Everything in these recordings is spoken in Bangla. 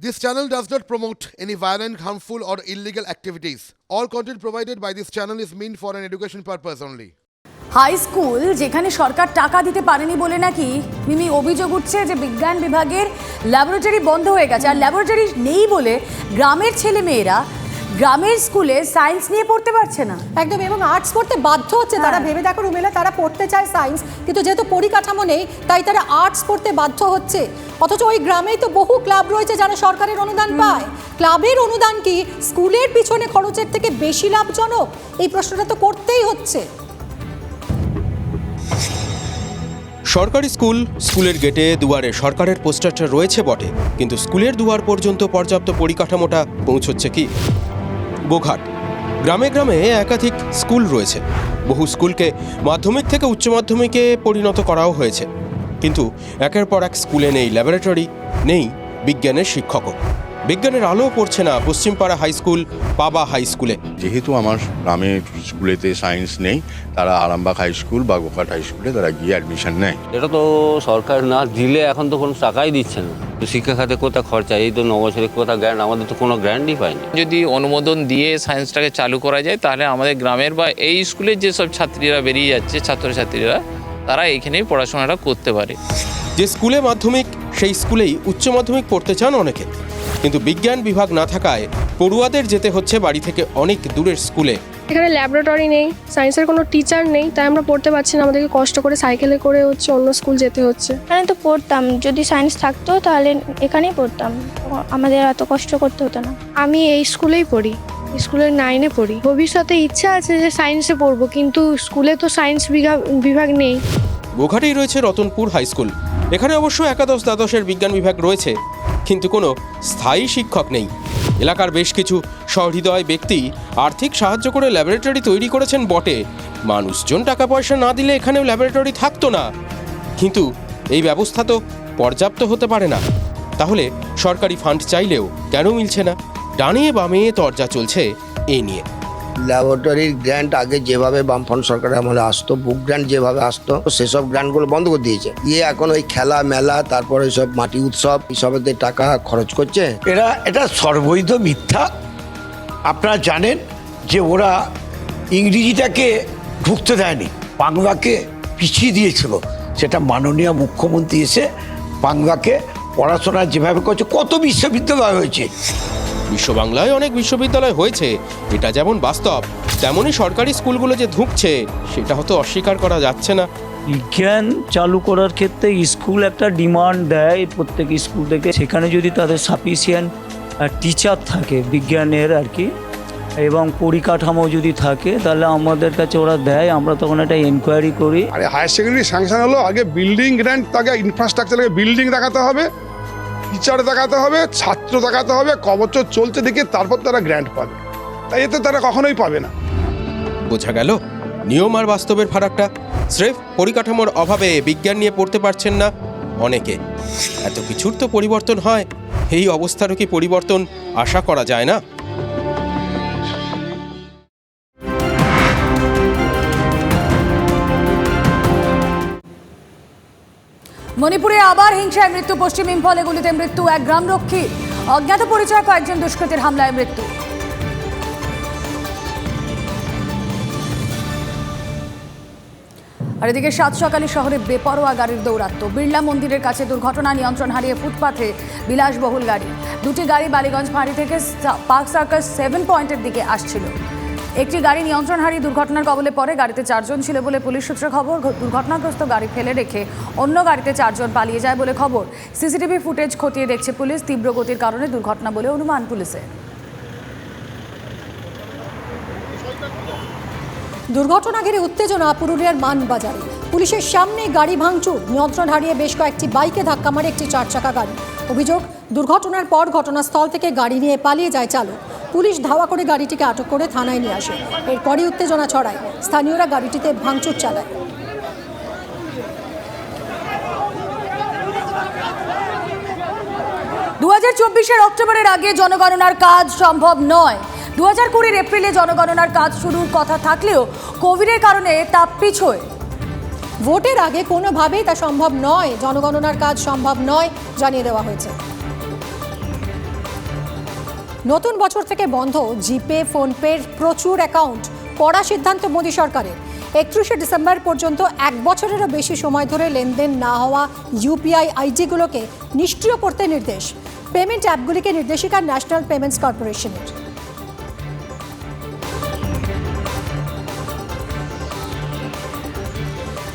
This channel does not promote any violent, harmful, or illegal activities. All content provided by this channel is meant for an education purpose only. High school যেখানে সরকার টাকা দিতে পারেনি বলে নাকি মিমি অভিযোগ উঠছে যে বিজ্ঞান বিভাগের ল্যাবরেটরি বন্ধ হয়ে গেছে আর ল্যাবরেটরি নেই বলে গ্রামের ছেলে মেয়েরা গ্রামের স্কুলে সায়েন্স নিয়ে পড়তে পারছে না। একদম এবং আর্টস পড়তে বাধ্য হচ্ছে। তারা ভেবে দেখো রুমেলা তারা পড়তে চায় সায়েন্স কিন্তু যেহেতু পরিকাঠামো নেই তাই তারা আর্টস পড়তে বাধ্য হচ্ছে। অথচ ওই গ্রামেই তো বহু ক্লাব রয়েছে যারা সরকারের অনুদান পায়। ক্লাবের অনুদান কি? স্কুলের পিছনে খরচের থেকে বেশি লাভজনক? এই প্রশ্নটা তো করতেই হচ্ছে। সরকারি স্কুল স্কুলের গেটে দুয়ারে সরকারের পোস্টারটা রয়েছে বটে কিন্তু স্কুলের দুয়ার পর্যন্ত পর্যাপ্ত পরিকাঠামোটা পৌঁছচ্ছে কি? গোঘাট। গ্রামে গ্রামে একাধিক স্কুল রয়েছে। বহু স্কুলকে মাধ্যমিক থেকে উচ্চ মাধ্যমিকে পরিণত করাও হয়েছে। কিন্তু একের পর এক স্কুলে নেই ল্যাবরেটরি, নেই বিজ্ঞানের শিক্ষকও। বিজ্ঞানের আলো পড়ছে না পশ্চিমপাড়া হাই স্কুল পাবা হাই স্কুলে যেহেতু আমার গ্রামের স্কুলেতে সায়েন্স নেই তারা আরামবাগ হাই স্কুল বা গোপাট হাই স্কুলে তারা গিয়ে অ্যাডমিশন নেয়। এটা তো সরকার না দিলে এখন তো কোনো টাকাই দিচ্ছে না। তো শিক্ষা খাতে কোথা খরচা? এই তো ন বছরে কোথা গ্র্যান্ড আমাদের তো কোনো গ্র্যান্ডই পাইনি যদি অনুমোদন দিয়ে সায়েন্সটাকে চালু করা যায় তাহলে আমাদের গ্রামের বা এই স্কুলের যেসব ছাত্রীরা বেরিয়ে যাচ্ছে ছাত্রছাত্রীরা তারা এইখানেই পড়াশোনাটা করতে পারে। যে স্কুলে মাধ্যমিক সেই স্কুলেই উচ্চ মাধ্যমিক পড়তে চান অনেকে। কিন্তু বিজ্ঞান বিভাগ না থাকায় পড়ুয়াদের যেতে হচ্ছে বাড়ি থেকে অনেক দূরের স্কুলে। এখানে ল্যাবরেটরি নেই সায়েন্সের কোনো টিচার নেই তাই আমরা পড়তে পারছি না। আমাদেরকে কষ্ট করে সাইকেলে করে হচ্ছে অন্য স্কুল যেতে হচ্ছে। এখানে তো পড়তাম যদি সায়েন্স থাকতো তাহলে এখানেই পড়তাম। আমাদের এত কষ্ট করতে হতো না। আমি এই স্কুলেই পড়ি স্কুলের নাইনে পড়ি। ভবিষ্যতে ইচ্ছা আছে যে সায়েন্সে পড়ব কিন্তু স্কুলে তো সায়েন্স বিভাগ বিভাগ নেই। গোঘাটেই রয়েছে রতনপুর হাই স্কুল। এখানে অবশ্য একাদশ দ্বাদশের বিজ্ঞান বিভাগ রয়েছে, কিন্তু কোনো স্থায়ী শিক্ষক নেই। এলাকার বেশ কিছু সহৃদয় ব্যক্তি আর্থিক সাহায্য করে ল্যাবরেটরি তৈরি করেছেন বটে। মানুষজন টাকা পয়সা না দিলে এখানেও ল্যাবরেটরি থাকতো না। কিন্তু এই ব্যবস্থা তো পর্যাপ্ত হতে পারে না। তাহলে সরকারি ফান্ড চাইলেও কেন মিলছে না? ডানে বামে তরজা চলছে এই নিয়ে। ল্যাবরেটরির গ্র্যান্ট আগে যেভাবে বামফ্রন্ট সরকারের আমলে আসতো বুক গ্র্যান্ট যেভাবে আসতো, সেসব গ্র্যান্টগুলো বন্ধ করে দিয়েছে। দিয়ে এখন ওই খেলা, মেলা, তারপরে সব মাটি উৎসব, এইসবেতে টাকা খরচ করছে। এরা, এটা সর্বৈধ মিথ্যা। আপনারা জানেন যে ওরা ইংরেজিটাকে ঢুকতে দেয়নি, বাংলাকে পিছিয়ে দিয়েছিল। সেটা মাননীয় মুখ্যমন্ত্রী এসে বাংলাকে পড়াশোনা যেভাবে করছে, কত বিশ্ববিদ্যালয় হয়েছে। বিশ্ব বাংলায় অনেক বিশ্ববিদ্যালয় হয়েছে। এটা যেমন বাস্তব তেমনই সরকারি স্কুলগুলো যে ধুঁকছে সেটা হয়তো অস্বীকার করা যাচ্ছে না। বিজ্ঞান চালু করার ক্ষেত্রে স্কুল একটা ডিমান্ড দেয় প্রত্যেক স্কুল থেকে। সেখানে যদি তাদের সাফিসিয়েন্ট টিচার থাকে বিজ্ঞানের আর কি এবং পরিকাঠামো যদি থাকে তাহলে আমাদের কাছে ওরা দেয়। আমরা তখন একটা এনকোয়ারি করি। আরে হায়ার সেকেন্ডারি স্যাংশন হলো আগে বিল্ডিং গ্র্যান্ট তাকে ইনফ্রাস্ট্রাকচারকে বিল্ডিং দেখাতে হবে। টিচার দেখাতে হবে, ছাত্র দেখাতে হবে ক বছর চলছে দেখে তারপর তারা গ্র্যান্ট পাবে। তাই এতে তারা কখনোই পাবে না। বোঝা গেল, নিয়ম আর বাস্তবের ফারাকটা। স্রেফ পরিকাঠামোর অভাবে বিজ্ঞান নিয়ে পড়তে পারছেন না অনেকে। এত কিছুর তো পরিবর্তন হয়, এই অবস্থারও কি পরিবর্তন আশা করা যায় না? মণিপুরে আবার হিংসায় মৃত্যু, পশ্চিম ইম্ফলে গুলিতে মৃত্যু, এক গ্রামরক্ষী। অজ্ঞাত পরিচয় কয়েকজন দুষ্কৃতীর হামলায় মৃত্যু। আর এদিকে সাত সকালে শহরে বেপরোয়া গাড়ির দৌরাত্ম বিড়লা মন্দিরের কাছে দুর্ঘটনা, নিয়ন্ত্রণ হারিয়ে ফুটপাথে বিলাসবহুল গাড়ি। দুটি গাড়ি বালিগঞ্জ ফাঁড়ি থেকে পার্ক সার্কাস সেভেন পয়েন্টের দিকে আসছিল। একটি গাড়ি নিয়ন্ত্রণ হারিয়ে দুর্ঘটনার কবলে পরে গাড়িতে চারজন ছিল বলে পুলিশ সূত্রে খবর। দুর্ঘটনাগ্রস্ত গাড়ি ফেলে রেখে অন্য গাড়িতে চারজন পালিয়ে যায় বলে খবর। সিসিটিভি ফুটেজ খতিয়ে দেখছে পুলিশ তীব্র গতির কারণে দুর্ঘটনা বলে অনুমান পুলিশের। দুর্ঘটনা ঘিরে উত্তেজনা পুরুলিয়ার মানবাজারে। পুলিশের সামনে গাড়ি ভাঙচুর, নিয়ন্ত্রণ হারিয়ে বেশ কয়েকটি বাইকে ধাক্কা মারে একটি চার চাকা গাড়ি। অভিযোগ, দুর্ঘটনার পর ঘটনাস্থল থেকে গাড়ি নিয়ে পালিয়ে যায় চালক। পুলিশ ধাওয়া করে গাড়িটিকে আটক করে থানায় নিয়ে আসে। এরপরই উত্তেজনা ছড়ায়। স্থানীয়রা গাড়িটিতে ভাঙচুর চালায়। দু হাজার চব্বিশের অক্টোবরের আগে জনগণনার কাজ সম্ভব নয়। দু হাজার কুড়ির এপ্রিলে জনগণনার কাজ শুরুর কথা থাকলেও কোভিডের কারণে তা পিছোয়। ভোটের আগে কোনোভাবেই তা সম্ভব নয়। জনগণনার কাজ সম্ভব নয়, জানিয়ে দেওয়া হয়েছে। নতুন বছর থেকে বন্ধ জিপে, ফোনপের প্রচুর অ্যাকাউন্ট কড়া সিদ্ধান্ত মোদী সরকারের। একত্রিশে ডিসেম্বর পর্যন্ত এক বছরেরও বেশি সময় ধরে লেনদেন না হওয়া ইউপিআই আইডিগুলোকে নিষ্ক্রিয় করতে নির্দেশ পেমেন্ট অ্যাপগুলিকে নির্দেশিকা ন্যাশনাল পেমেন্টস কর্পোরেশনের।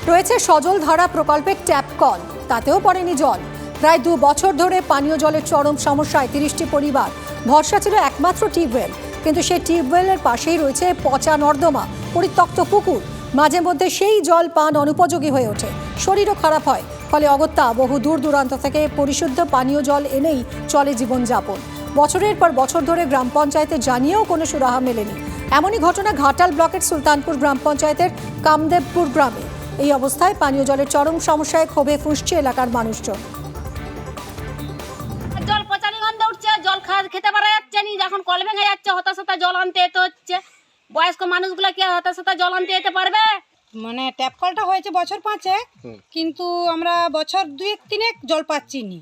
রয়েছে সজল ধারা প্রকল্পের ট্যাপ কল, তাতেও পড়েনি জল। প্রায় দু বছর ধরে পানীয় জলের চরম সমস্যায় তিরিশটি পরিবার। ভরসা ছিল একমাত্র টিউবওয়েল। কিন্তু সেই টিউবওয়েলের পাশেই রয়েছে পচা নর্দমা, পরিত্যক্ত পুকুর। মাঝে মধ্যে সেই জল পান অনুপযোগী হয়ে ওঠে। শরীরও খারাপ হয়। ফলে অগত্যা বহু দূর দূরান্ত থেকে পরিশুদ্ধ পানীয় জল এনেই চলে জীবনযাপন। বছরের পর বছর ধরে গ্রাম পঞ্চায়েতে জানিয়েও কোনো সুরাহা মেলেনি। এমনই ঘটনা ঘাটাল ব্লকের সুলতানপুর গ্রাম পঞ্চায়েতের কামদেবপুর গ্রামে। এই অবস্থায় পানীয় জলের চরম সমস্যায় ক্ষোভে ফুঁসছে এলাকার মানুষজন। কল ভেঙে যাচ্ছে হতাশ হতা জল আনতে যেতে হচ্ছে। বয়স্ক মানুষগুলো কি আর হতাশ হতা জল আনতে যেতে পারবে? মানে ট্যাপ কলটা হয়েছে বছর পাঁচে কিন্তু আমরা বছর দুই তিনেক জল পাচ্ছি নি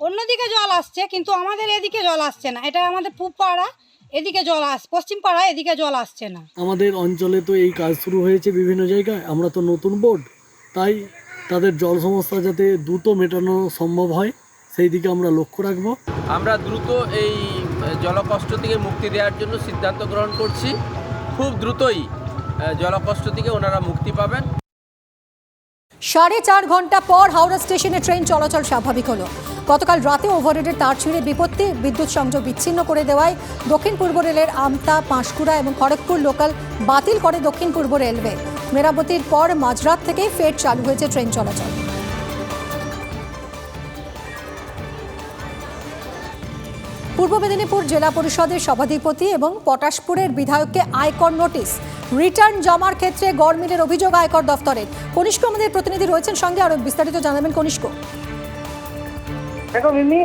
অন্যদিকে জল আসছে কিন্তু আমাদের এদিকে জল আসছে না। এটা আমাদের পূব পাড়া এদিকে জল আস পশ্চিম পাড়া এদিকে জল আসছে না। আমাদের অঞ্চলে তো এই কাজ শুরু হয়েছে বিভিন্ন জায়গায়। আমরা তো নতুন বোর্ড তাই তাদের জল সমস্যা যাতে দ্রুত মেটানো সম্ভব হয় সেই দিকে আমরা লক্ষ্য রাখব। আমরা দ্রুত এই জলকষ্ট থেকে মুক্তি দেওয়ার জন্য সিদ্ধান্ত গ্রহণ করছি। খুব দ্রুতই জলকষ্ট থেকে ওনারা মুক্তি পাবেন। সাড়ে চার ঘণ্টা পর হাওড়া স্টেশনে ট্রেন চলাচল স্বাভাবিক হলো। গতকাল রাতে ওভারহেডের তার ছিঁড়ে বিপত্তি, বিদ্যুৎ সংযোগ বিচ্ছিন্ন করে দেওয়ায় দক্ষিণ পূর্ব রেলের আমতা, পাঁশকুড়া এবং খড়গপুর লোকাল বাতিল করে দক্ষিণ পূর্ব রেলওয়ে। মেরামতির পর মাঝরাত থেকে ফের চালু হয়েছে ট্রেন চলাচল। পূর্ব মেদিনীপুর জেলা পরিষদের সভাধিপতি এবং পটাশপুরের বিধায়ককে আয়কর নোটিশ, রিটার্ন জমার ক্ষেত্রে গড়মিলের অভিযোগ আয়কর দফতরের। কনিষ্ক আমাদের প্রতিনিধি রয়েছেন, সঙ্গে আরও বিস্তারিত জানাবেন কনিষ্ক। দেখো মিমি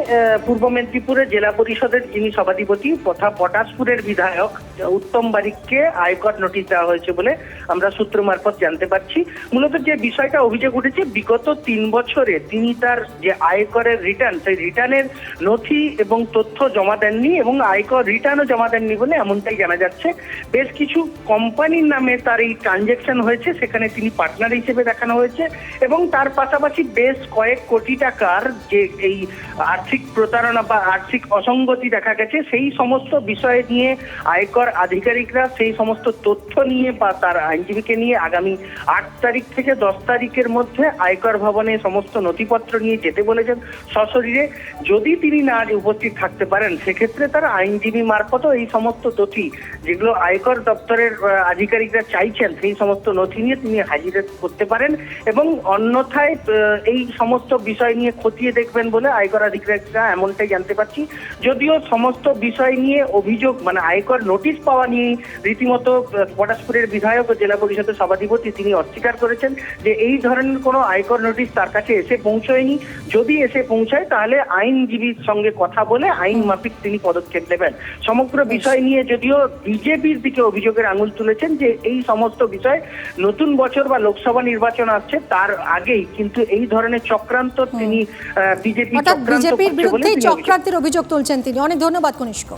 পূর্ব মেদিনীপুরের জেলা পরিষদের যিনি সভাধিপতি তথা পটাশপুরের বিধায়ক, উত্তম বারিককে আয়কর নোটিশ দেওয়া হয়েছে বলে আমরা সূত্র মারফত জানতে পারছি। মূলত যে বিষয়টা অভিযোগ উঠেছে, বিগত তিন বছরে তিনি তার যে আয়করের রিটার্ন, সেই রিটার্নের নথি এবং তথ্য জমা দেননি এবং আয়কর রিটার্নও জমা দেননি বলে এমনটাই জানা যাচ্ছে। বেশ কিছু কোম্পানির নামে তার এই ট্রানজেকশন হয়েছে, সেখানে তিনি পার্টনার হিসেবে দেখানো হয়েছে এবং তার পাশাপাশি বেশ কয়েক কোটি টাকার যে এই আর্থিক প্রতারণা বা আর্থিক অসঙ্গতি দেখা গেছে, সেই সমস্ত বিষয় নিয়ে আয়কর আধিকারিকরা সেই সমস্ত তথ্য নিয়ে বা তার আইনজীবীকে নিয়ে আগামী আট তারিখ থেকে দশ তারিখের মধ্যে আয়কর ভবনে সমস্ত নথিপত্র নিয়ে যেতে বলেছেন সশরীরে। যদি তিনি না উপস্থিত থাকতে পারেন, সেক্ষেত্রে তার আইনজীবী মারফতও এই সমস্ত নথি, যেগুলো আয়কর দপ্তরের আধিকারিকরা চাইছেন, সেই সমস্ত নথি নিয়ে তিনি হাজির করতে পারেন এবং অন্যথায় এই সমস্ত বিষয় নিয়ে খতিয়ে দেখবেন বলে আয়কর আধিকারিকরা এমনটাই জানতে পারছি। যদিও সমস্ত বিষয় নিয়ে অভিযোগ মানে আয়কর নোটিশ পাওয়া নিয়ে রীতিমতো পটাশপুরের বিধায়ক ও জেলা পরিষদের সভাধিপতি তিনি অস্বীকার করেছেন যে এই ধরনের কোনো আয়কর নোটিশ তার কাছে এসে পৌঁছয়নি। যদি এসে পৌঁছায়, তাহলে আইনজীবীর সঙ্গে কথা বলে আইন মাফিক তিনি পদক্ষেপ নেবেন। সমগ্র বিষয় নিয়ে যদিও বিজেপির দিকে অভিযোগের আঙুল তুলেছেন যে এই সমস্ত বিষয় নতুন বছর বা লোকসভা নির্বাচন আসছে, তার আগেই কিন্তু এই ধরনের চক্রান্ত তিনি বিজেপি বিজেপির বিরুদ্ধে চক্রান্তের অভিযোগ তুলছেন তিনি। অনেক ধন্যবাদ কনিষ্ক।